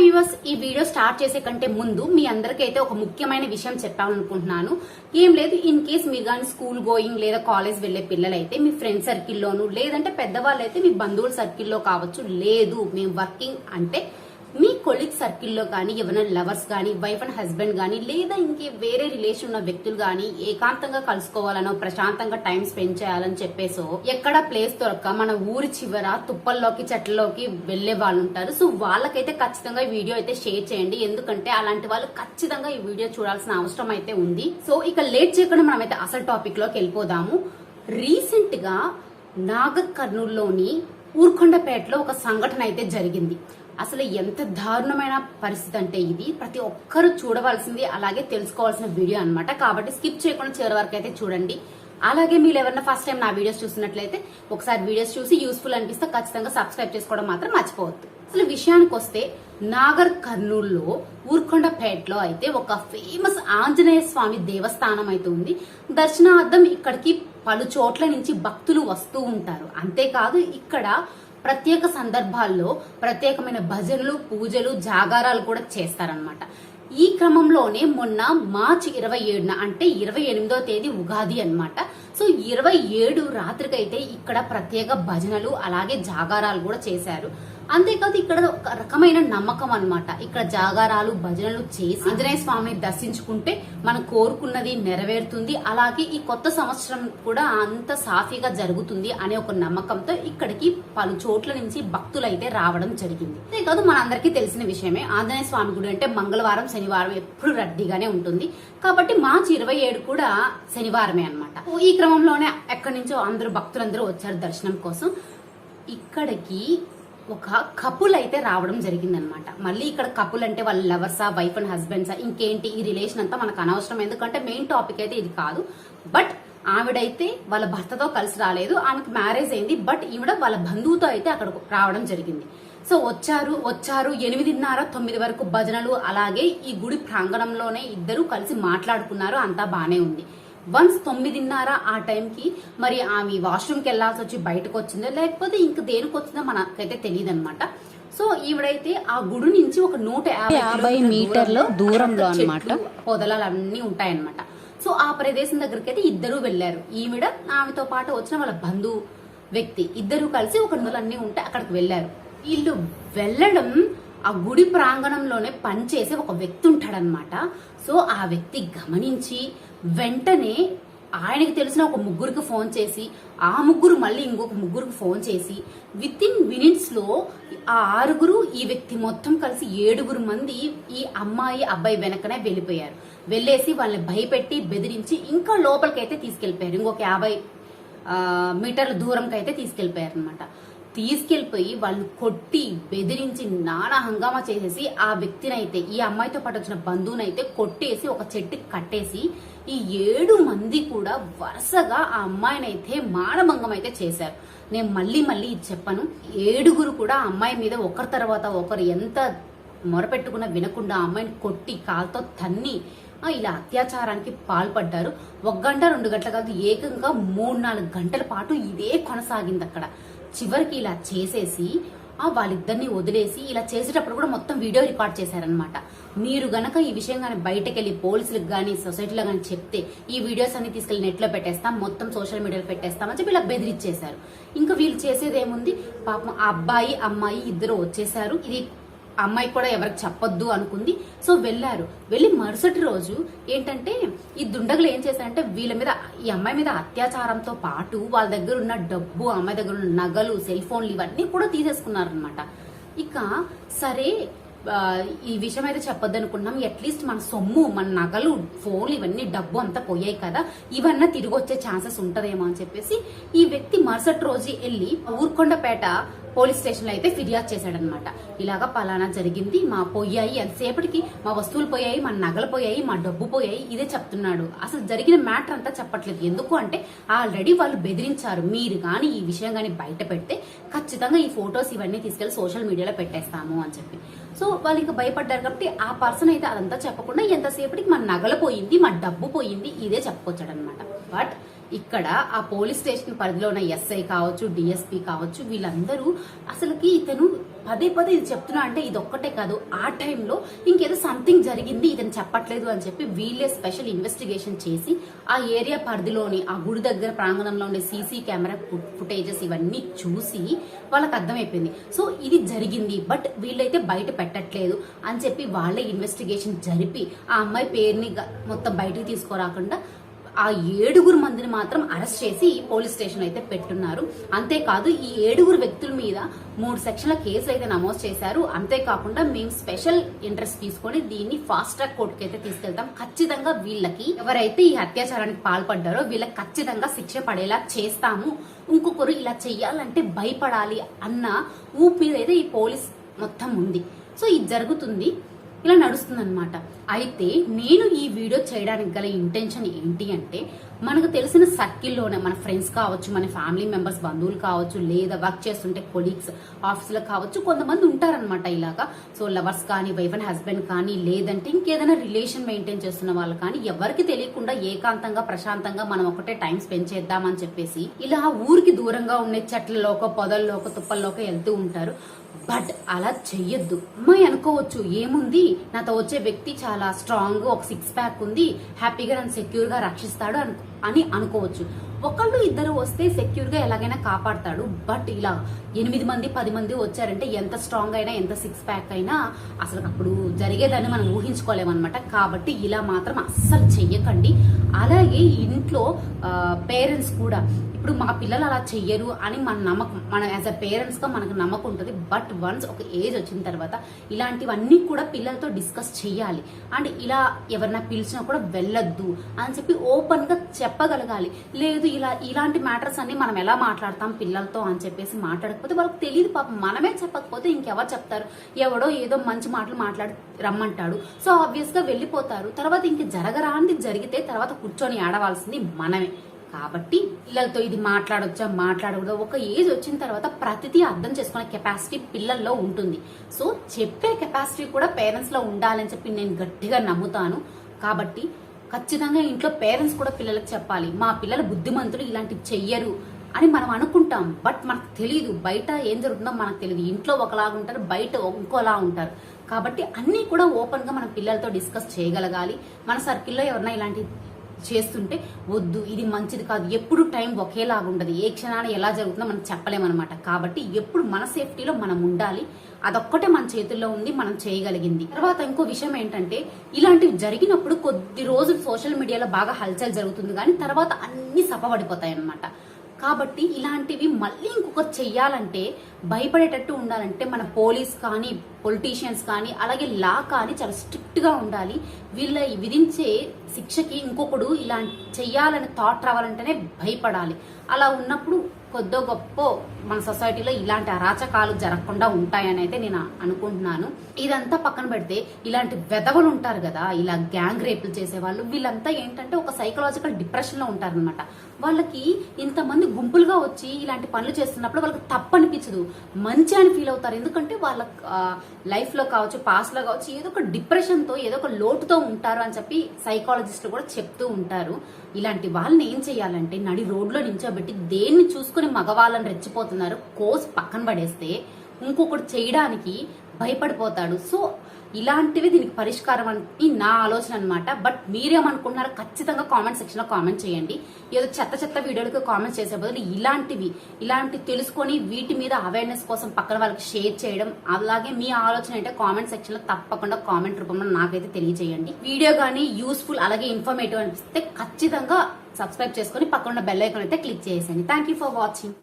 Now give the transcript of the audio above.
Viewers ఈ video start చేసే కంటే ముందు మీ అందరికైతే ఒక ముఖ్యమైన విషయం చెప్పాలనుకుంటున్నాను. ఏం లేదు ఇన్ కేస్ మీరు కానీ స్కూల్ గోయింగ్ లేదా కాలేజ్ వెళ్ళే పిల్లలైతే మీ ఫ్రెండ్ సర్కిల్లోను లేదంటే పెద్దవాళ్ళు అయితే మీ బంధువుల సర్కిల్లో కావచ్చు లేదు. మేము వర్కింగ్ అంటే మీ కొలీగ్ సర్కిల్లో కానీ ఎవరైనా లవర్స్ కానీ వైఫ్ అండ్ హస్బెండ్ కానీ లేదా ఇంకే వేరే రిలేషన్ ఉన్న వ్యక్తులు కానీ ఏకాంతంగా కలుసుకోవాలనో ప్రశాంతంగా టైం స్పెండ్ చేయాలని చెప్పేసో ఎక్కడ ప్లేస్ దొరక్క మన ఊరి చివర తుప్పల్లోకి చెట్లలోకి వెళ్ళే వాళ్ళు ఉంటారు. సో వాళ్ళకైతే ఖచ్చితంగా ఈ వీడియో అయితే షేర్ చేయండి. ఎందుకంటే అలాంటి వాళ్ళు ఖచ్చితంగా ఈ వీడియో చూడాల్సిన అవసరం అయితే ఉంది. సో ఇక లేట్ చేయకుండా మనమైతే అసలు టాపిక్లోకి వెళ్ళిపోదాము. రీసెంట్గా నాగకర్నూలులోని ఊర్కొండపేటలో ఒక సంఘటన అయితే జరిగింది. అసలు ఎంత దారుణమైన పరిస్థితి అంటే ఇది. ప్రతి ఒక్కరు చూడవలసింది అలాగే తెలుసుకోవాల్సిన వీడియో అనమాట కాబట్టి స్కిప్ చేయకుండా చివరి వరకు అయితే చూడండి. అలాగే మీరు ఎవరైనా ఫస్ట్ టైం నా వీడియోస్ చూసినట్లయితే ఒకసారి వీడియోస్ చూసి యూస్ఫుల్ అనిపిస్తే ఖచ్చితంగా సబ్స్క్రైబ్ చేసుకోవడం మాత్రం మర్చిపోవద్దు. అసలు విషయానికి వస్తే నాగర్ కర్నూల్లో ఊర్కొండపేటలో అయితే ఒక ఫేమస్ ఆంజనేయ స్వామి దేవస్థానం అయితే ఉంది. దర్శనార్థం ఇక్కడికి పలు చోట్ల నుంచి భక్తులు వస్తూ ఉంటారు. అంతేకాదు ఇక్కడ ప్రత్యేక సందర్భాల్లో ప్రత్యేకమైన భజనలు పూజలు జాగారాలు కూడా చేస్తారనమాట ఈ క్రమంలోనే మొన్న మార్చి ఇరవై ఏడున అంటే ఇరవై ఎనిమిదో తేదీ ఉగాది అన్నమాట. సో ఇరవై ఏడు రాత్రికైతే ఇక్కడ ప్రత్యేక భజనలు అలాగే జాగారాలు కూడా చేశారు. అంతేకాదు ఇక్కడ ఒక రకమైన నమ్మకం అన్నమాట. ఇక్కడ జాగారాలు భజనలు చేసి ఆంజనేయ స్వామిని దర్శించుకుంటే మనం కోరుకున్నది నెరవేరుతుంది. అలాగే ఈ కొత్త సంవత్సరం కూడా అంత సాఫీగా జరుగుతుంది అనే ఒక నమ్మకంతో ఇక్కడికి పలు చోట్ల నుంచి భక్తులు అయితే రావడం జరిగింది. అంతేకాదు మనందరికీ తెలిసిన విషయమే ఆంజనేయ స్వామి గుడి అంటే మంగళవారం శనివారం ఎప్పుడు రద్దీగానే ఉంటుంది. కాబట్టి మార్చి ఇరవై ఏడు కూడా శనివారమే అనమాట ఈ క్రమంలోనే ఎక్కడి నుంచో అందరూ భక్తులందరూ వచ్చారు దర్శనం కోసం. ఇక్కడికి ఒక కపుల్ అయితే రావడం జరిగిందనమాట మళ్ళీ ఇక్కడ కపుల్ అంటే వాళ్ళ లవర్సా వైఫ్ అండ్ హస్బెండ్సా ఇంకేంటి ఈ రిలేషన్ అంతా మనకు అనవసరం. ఎందుకంటే మెయిన్ టాపిక్ అయితే ఇది కాదు. బట్ ఆవిడైతే వాళ్ళ భర్తతో కలిసి రాలేదు. ఆమెకు మ్యారేజ్ అయింది. బట్ ఈవిడ వాళ్ళ బంధువుతో అయితే అక్కడ రావడం జరిగింది. సో వచ్చారు వచ్చారు. ఎనిమిదిన్నర తొమ్మిది వరకు భజనలు. అలాగే ఈ గుడి ప్రాంగణంలోనే ఇద్దరు కలిసి మాట్లాడుకున్నారు. అంతా బానే ఉంది. వన్స్ తొమ్మిదిన్నర ఆ టైంకి మరి ఆమె వాష్రూమ్కి వెళ్ళాల్సి వచ్చి బయటకు వచ్చిందో లేకపోతే ఇంక దేనికి వచ్చిందో మనకైతే తెలియదు అనమాట సో ఈవిడైతే ఆ గుడి నుంచి ఒక నూట యాభై మీటర్ల దూరంలో చెట్లు, అన్నమాట. పొదలు అన్నీ ఉంటాయన్నమాట. సో ఆ ప్రదేశం దగ్గరికి అయితే ఇద్దరు వెళ్ళారు ఈవిడ ఆమెతో పాటు వచ్చిన వాళ్ళ బంధువు వ్యక్తి. ఇద్దరు కలిసి ఒక అన్నీ ఉంటే అక్కడికి వెళ్ళారు వీళ్ళు వెళ్ళడం ఆ గుడి ప్రాంగణంలోనే పనిచేసే ఒక వ్యక్తి ఉంటాడనమాట సో ఆ వ్యక్తి గమనించి వెంటనే ఆయనకి తెలిసిన ఒక ముగ్గురికి ఫోన్ చేసి ఆ ముగ్గురు మళ్ళీ ఇంకొక ముగ్గురికి ఫోన్ చేసి విత్ ఇన్ మినిట్స్లో ఆ ఆరుగురు ఈ వ్యక్తి మొత్తం కలిసి ఏడుగురు మంది ఈ అమ్మాయి అబ్బాయి వెనకనే వెళ్ళిపోయారు. వెళ్ళేసి వాళ్ళని భయపెట్టి బెదిరించి ఇంకా లోపలికైతే తీసుకెళ్ళిపోయారు ఇంకొక యాభై మీటర్ల దూరంకైతే తీసుకెళ్ళిపోయారు అనమాట తీసుకెళ్ళిపోయి వాళ్ళు కొట్టి బెదిరించి నానా హంగామా చేసేసి ఆ వ్యక్తినైతే ఈ అమ్మాయితో పాటు వచ్చిన బంధువునైతే కొట్టేసి ఒక చెట్టుకి కట్టేసి ఈ ఏడు మంది కూడా వరుసగా ఆ అమ్మాయినైతే మానభంగం అయితే చేశారు. నేను మళ్ళీ మళ్ళీ ఇది చెప్పను. ఏడుగురు కూడా ఆ అమ్మాయి మీద ఒకరి తర్వాత ఒకరు ఎంత మొరపెట్టుకున్నా వినకుండా ఆ అమ్మాయిని కొట్టి కాలుతో తన్ని ఇలా అత్యాచారానికి పాల్పడ్డారు. ఒక గంట రెండు గంటల కాదు ఏకంగా మూడు నాలుగు గంటల పాటు ఇదే కొనసాగింది అక్కడ. చివరికి ఇలా చేసేసి వాళ్ళిద్దరిని వదిలేసి ఇలా చేసేటప్పుడు కూడా మొత్తం వీడియో రికార్డ్ చేశారనమాట మీరు గనక ఈ విషయం కానీ బయటకెళ్ళి పోలీసులకు కానీ సొసైటీలో కానీ చెప్తే ఈ వీడియోస్ అన్ని తీసుకెళ్ళి నెట్లో పెట్టేస్తాం మొత్తం సోషల్ మీడియాలో పెట్టేస్తామని చెప్పి ఇలా బెదిరిచ్చేశారు. ఇంకా వీళ్ళు చేసేది ఏముంది పాపం ఆ అబ్బాయి అమ్మాయి ఇద్దరు వచ్చేసారు ఇది అమ్మాయి కూడా ఎవరికి చెప్పొద్దు అనుకుంది. సో వెళ్ళారు. వెళ్ళి మరుసటి రోజు ఏంటంటే ఈ దుండగులు ఏం చేశారంటే వీళ్ళ మీద ఈ అమ్మాయి మీద అత్యాచారంతో పాటు వాళ్ళ దగ్గర ఉన్న డబ్బు అమ్మాయి దగ్గర ఉన్న నగలు సెల్ ఫోన్లు ఇవన్నీ కూడా తీసేసుకున్నారనమాట ఇక సరే ఈ విషయం అయితే చెప్పొద్దు అనుకున్నాం అట్లీస్ట్ మన సొమ్ము మన నగలు ఫోన్లు ఇవన్నీ డబ్బు అంతా పోయాయి కదా. ఇవన్నీ తిరిగి వచ్చే ఛాన్సెస్ ఉంటదేమో అని చెప్పేసి ఈ వ్యక్తి మరుసటి రోజు వెళ్ళి ఊర్కొండపేట పోలీస్ స్టేషన్లో అయితే ఫిర్యాదు చేశాడనమాట ఇలాగా పలానా జరిగింది మా పోయాయి ఎంతసేపటికి మా వస్తువులు పోయాయి మా నగలు పోయాయి మా డబ్బు పోయాయి ఇదే చెప్తున్నాడు. అసలు జరిగిన మ్యాటర్ అంతా చెప్పట్లేదు. ఎందుకు అంటే ఆల్రెడీ వాళ్ళు బెదిరించారు. మీరు కానీ ఈ విషయం కానీ బయట పెడితే ఖచ్చితంగా ఈ ఫొటోస్ ఇవన్నీ తీసుకెళ్ళి సోషల్ మీడియాలో పెట్టేస్తాము అని చెప్పి. సో వాళ్ళు ఇంకా భయపడ్డారు కాబట్టి ఆ పర్సన్ అయితే అదంతా చెప్పకుండా ఎంతసేపటికి మా నగలు పోయింది మా డబ్బు పోయింది ఇదే చెప్పుకొచ్చాడనమాట బట్ ఇక్కడ ఆ పోలీస్ స్టేషన్ పరిధిలో ఉన్న ఎస్ఐ కావచ్చు డిఎస్పీ కావచ్చు వీళ్ళందరూ అసలుకి ఇతను పదే పదే ఇది చెప్తున్నా అంటే ఇది ఒక్కటే కాదు. ఆ టైంలో ఇంకేదో సంథింగ్ జరిగింది ఇతను చెప్పట్లేదు అని చెప్పి వీళ్ళే స్పెషల్ ఇన్వెస్టిగేషన్ చేసి ఆ ఏరియా పరిధిలోని ఆ గుడి దగ్గర ప్రాంగణంలో ఉండే సీసీ కెమెరా ఫుటేజెస్ ఇవన్నీ చూసి వాళ్ళకి అర్థమైపోయింది. సో ఇది జరిగింది బట్ వీళ్ళైతే బయట పెట్టట్లేదు అని చెప్పి వాళ్ళే ఇన్వెస్టిగేషన్ జరిపి ఆ అమ్మాయి పేరుని మొత్తం బయటికి తీసుకురాకుండా ఆ ఏడుగురు మందిని మాత్రం అరెస్ట్ చేసి పోలీస్ స్టేషన్ అయితే పెట్టున్నారు. అంతేకాదు ఈ ఏడుగురు వ్యక్తుల మీద మూడు సెక్షన్ల కేసు అయితే నమోదు చేశారు. అంతేకాకుండా మేము స్పెషల్ ఇంట్రెస్ట్ తీసుకొని దీన్ని ఫాస్ట్ ట్రాక్ కోర్టుకి అయితే తీసుకెళ్తాం. ఖచ్చితంగా వీళ్ళకి ఎవరైతే ఈ అత్యాచారానికి పాల్పడ్డారో వీళ్ళకి ఖచ్చితంగా శిక్ష పడేలా చేస్తాము. ఇంకొకరు ఇలా చెయ్యాలంటే భయపడాలి అన్న ఊపి మీద అయితే ఈ పోలీస్ మొత్తం ఉంది. సో ఇది జరుగుతుంది. ఇలా నడుస్తుందనమాట అయితే నేను ఈ వీడియో చేయడానికి గల ఇంటెన్షన్ ఏంటి అంటే మనకు తెలిసిన సర్కిల్లోనే మన ఫ్రెండ్స్ కావచ్చు మన ఫ్యామిలీ మెంబర్స్ బంధువులు కావచ్చు లేదా వర్క్ చేస్తుంటే కొలీగ్స్ ఆఫీసులో కావచ్చు కొంతమంది ఉంటారనమాట ఇలాగా. సో లవర్స్ కానీ వైఫ్ అండ్ హస్బెండ్ కానీ లేదంటే ఇంకేదైనా రిలేషన్ మెయింటైన్ చేస్తున్న వాళ్ళు కానీ ఎవరికి తెలియకుండా ఏకాంతంగా ప్రశాంతంగా మనం ఒకటే టైం స్పెండ్ చేద్దామని చెప్పేసి ఇలా ఊరికి దూరంగా ఉండే చెట్లలోకో పొదల్లోకో తుప్పల్లోకో వెళ్తూ ఉంటారు. బట్ అలా చెయ్యొద్దు. అమ్మాయి అనుకోవచ్చు ఏముంది? నాతో వచ్చే వ్యక్తి చాలా స్ట్రాంగ్ ఒక సిక్స్ ప్యాక్ ఉంది. హ్యాపీగా నన్ను సెక్యూర్గా రక్షిస్తాడు అనుకో అని అనుకోవచ్చు. ఒకళ్ళు ఇద్దరు వస్తే సెక్యూర్గా ఎలాగైనా కాపాడతాడు. బట్ ఇలా ఎనిమిది మంది పది మంది వచ్చారంటే ఎంత స్ట్రాంగ్ అయినా ఎంత సిక్స్ ప్యాక్ అయినా అసలు అప్పుడు జరిగేదాన్ని మనం ఊహించుకోలేమన్నమాట. కాబట్టి ఇలా మాత్రం అస్సలు చెయ్యకండి. అలాగే ఇంట్లో పేరెంట్స్ కూడా ఇప్పుడు మా పిల్లలు అలా చెయ్యరు అని మన నమ్మకం. మన యాజ్ అ పేరెంట్స్గా మనకు నమ్మకం ఉంటుంది. బట్ వన్స్ ఒక ఏజ్ వచ్చిన తర్వాత ఇలాంటివన్నీ కూడా పిల్లలతో డిస్కస్ చేయాలి అండ్ ఇలా ఎవరైనా పిలిచినా కూడా వెళ్ళొద్దు అని చెప్పి ఓపెన్గా చెప్పగలగాలి. లేదు ఇలా ఇలాంటి మ్యాటర్స్ అన్ని మనం ఎలా మాట్లాడతాం పిల్లలతో అని చెప్పేసి మాట్లాడకపోతే వాళ్ళకి తెలియదు పాపం. మనమే చెప్పకపోతే ఇంకెవరు చెప్తారు? ఎవడో ఏదో మంచి మాటలు మాట్లాడి రమ్మంటాడు. సో ఆబ్వియస్గా వెళ్ళిపోతారు. తర్వాత ఇంక జరగరాంది జరిగితే తర్వాత కూర్చొని ఆడవలసింది మనమే. కాబట్టి పిల్లలతో ఇది మాట్లాడొచ్చా మాట్లాడకూడదు? ఒక ఏజ్ వచ్చిన తర్వాత ప్రతిదీ అర్థం చేసుకునే కెపాసిటీ పిల్లల్లో ఉంటుంది. సో చెప్పే కెపాసిటీ కూడా పేరెంట్స్లో ఉండాలని చెప్పి నేను గట్టిగా నమ్ముతాను. కాబట్టి ఖచ్చితంగా ఇంట్లో పేరెంట్స్ కూడా పిల్లలకు చెప్పాలి మా పిల్లలు బుద్ధిమంతులు ఇలాంటివి చెయ్యరు అని మనం అనుకుంటాం. బట్ మనకు తెలియదు బయట ఏం జరుగుతుందో మనకు తెలియదు ఇంట్లో ఒకలాగా ఉంటారు బయట ఇంకోలా ఉంటారు. కాబట్టి అన్నీ కూడా ఓపెన్గా మన పిల్లలతో డిస్కస్ చేయగలగాలి. మన సర్కిల్లో ఎవరైనా ఇలాంటి చేస్తుంటే వద్దు ఇది మంచిది కాదు. ఎప్పుడు టైం ఒకేలాగా ఉండదు. ఏ క్షణాన ఎలా జరుగుతుందో మనం చెప్పలేమన్నమాట. కాబట్టి ఎప్పుడు మన సేఫ్టీలో మనం ఉండాలి. అదొక్కటే మన చేతుల్లో ఉంది మనం చేయగలిగింది. తర్వాత ఇంకో విషయం ఏంటంటే ఇలాంటివి జరిగినప్పుడు కొద్ది రోజులు సోషల్ మీడియాలో బాగా హల్చల్ జరుగుతుంది. కానీ తర్వాత అన్ని సపబడిపోతాయి అన్నమాట కాబట్టి ఇలాంటివి మళ్ళీ ఇంకొకరు చెయ్యాలంటే భయపడేటట్టు ఉండాలంటే మన పోలీస్ కానీ పొలిటీషియన్స్ కానీ అలాగే లా కానీ చాలా స్ట్రిక్ట్గా ఉండాలి. వీళ్ళ విధించే శిక్షకి ఇంకొకడు ఇలా చెయ్యాలని థాట్ రావాలంటేనే భయపడాలి. అలా ఉన్నప్పుడు కొద్దో గొప్ప మన సొసైటీలో ఇలాంటి అరాచకాలు జరగకుండా ఉంటాయని అయితే నేను అనుకుంటున్నాను. ఇదంతా పక్కన పెడితే ఇలాంటి వెధవలు ఉంటారు కదా ఇలా గ్యాంగ్ రేపులు చేసే వాళ్ళు వీళ్ళంతా ఏంటంటే ఒక సైకలాజికల్ డిప్రెషన్లో ఉంటారనమాట వాళ్ళకి ఇంతమంది గుంపులుగా వచ్చి ఇలాంటి పనులు చేస్తున్నప్పుడు వాళ్ళకి తప్పనిపించదు మంచి అని ఫీల్ అవుతారు. ఎందుకంటే వాళ్ళ లైఫ్లో కావచ్చు పాస్ట్లో కావచ్చు ఏదో ఒక డిప్రెషన్తో ఏదో ఒక లోటుతో ఉంటారు అని చెప్పి సైకాలజిస్టులు కూడా చెప్తూ ఉంటారు. ఇలాంటి వాళ్ళని ఏం చేయాలంటే నడి రోడ్లో నించోబెట్టి దేన్ని చూసుకుని మగవాళ్ళని రెచ్చిపోతున్నారు కోస్ పక్కన పడేస్తే ఇంకొకటి చేయడానికి భయపడిపోతాడు. సో ఇలాంటివి దీనికి పరిష్కారం అని నా ఆలోచన అనమాట బట్ మీరేమనుకుంటున్నారో ఖచ్చితంగా కామెంట్ సెక్షన్లో కామెంట్ చేయండి. ఏదో చెత్త చెత్త వీడియోలకు కామెంట్స్ చేసే బదులు ఇలాంటివి ఇలాంటి తెలుసుకొని వీటి మీద అవేర్నెస్ కోసం పక్కన వాళ్ళకి షేర్ చేయడం అలాగే మీ ఆలోచన అంటే కామెంట్ సెక్షన్లో తప్పకుండా కామెంట్ రూపంలో నాకైతే తెలియజేయండి. వీడియో కానీ యూస్ఫుల్ అలాగే ఇన్ఫర్మేటివ్ అనిపిస్తే ఖచ్చితంగా సబ్స్క్రైబ్ చేసుకొని పక్కన బెల్ ఐకాన్ అయితే క్లిక్ చేసేయండి. Thank you for watching